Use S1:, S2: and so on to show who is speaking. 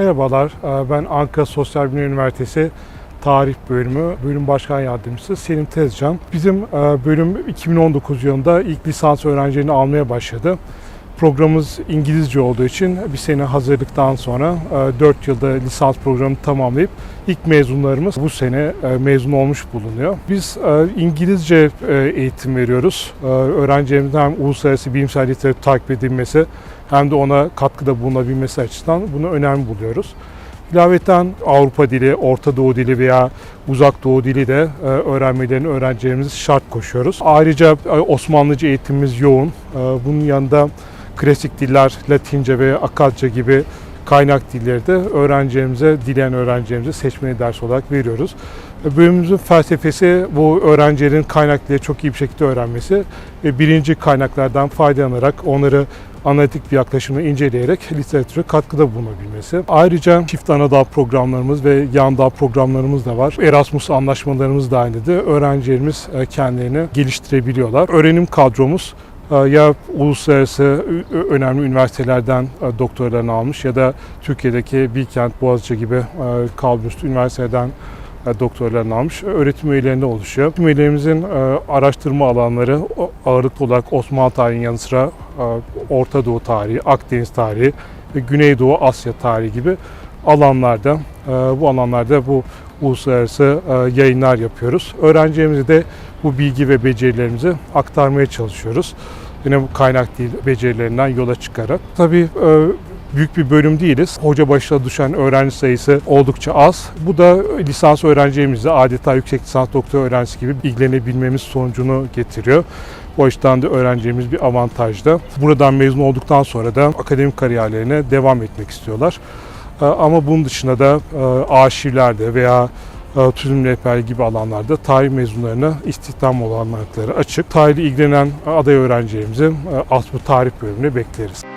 S1: Merhabalar, e, ben Ankara Sosyal Bilimler Üniversitesi Tarih Bölümü Bölüm Başkan Yardımcısı Selim Tezcan. Bizim e, bölüm 2019 yılında ilk lisans öğrencilerini almaya başladı. Programımız İngilizce olduğu için bir sene hazırlıktan sonra 4 yılda lisans programını tamamlayıp ilk mezunlarımız bu sene e, mezun olmuş bulunuyor. Biz e, İngilizce e, eğitim veriyoruz. E, Öğrencilerimizin hem uluslararası bilimsel literatür takip edilmesi hem de ona katkıda bulunabilmesi açısından bunu önemli buluyoruz. İlaveten Avrupa dili, Orta Doğu dili veya Uzak Doğu dili de e, öğrenmelerini öğrencilerimiz şart koşuyoruz. Ayrıca e, Osmanlıca eğitimimiz yoğun. E, bunun yanında klasik diller, Latince ve Akatça gibi kaynak dilleri de öğrencilerimize, dileyen öğrencilerimize seçmeli ders olarak veriyoruz. Bölümümüzün felsefesi bu öğrencilerin kaynak dili çok iyi bir şekilde öğrenmesi ve birinci kaynaklardan faydalanarak onları analitik bir yaklaşımla inceleyerek literatüre katkıda bulunabilmesi. Ayrıca çift ana dal programlarımız ve yan dal programlarımız da var. Erasmus anlaşmalarımız da aynıdır. Öğrencilerimiz e, kendilerini geliştirebiliyorlar. Öğrenim kadromuz ya uluslararası önemli üniversitelerden e, doktorlarını almış ya da Türkiye'deki Bilkent, Boğaziçi gibi e, kalburüstü üniversitelerden e, doktorlarını almış öğretim üyelerinde oluşuyor. Öğretim üyelerimizin araştırma alanları ağırlıklı olarak Osmanlı tarihinin yanı sıra Orta Doğu tarihi, Akdeniz tarihi Güneydoğu Asya tarihi gibi alanlarda bu alanlarda bu uluslararası e, yayınlar yapıyoruz. Öğrencilerimize de bu bilgi ve becerilerimizi aktarmaya çalışıyoruz. Yine bu kaynak değil becerilerinden yola çıkarak. Tabii e, büyük bir bölüm değiliz. Hoca başına düşen öğrenci sayısı oldukça az. Bu da lisans öğrencilerimizle adeta yüksek lisans doktor öğrencisi gibi ilgilenebilmemiz sonucunu getiriyor. O açıdan da öğrencilerimiz bir avantajda. Buradan mezun olduktan sonra da akademik kariyerlerine devam etmek istiyorlar. Ee, Ama bunun dışında da e, arşivlerde veya e, turizm rehberliği gibi alanlarda tarih mezunlarına istihdam olanakları açık. Tarihle ilgilenen aday öğrencilerimizi e, ASBU Tarih bölümüne bekleriz.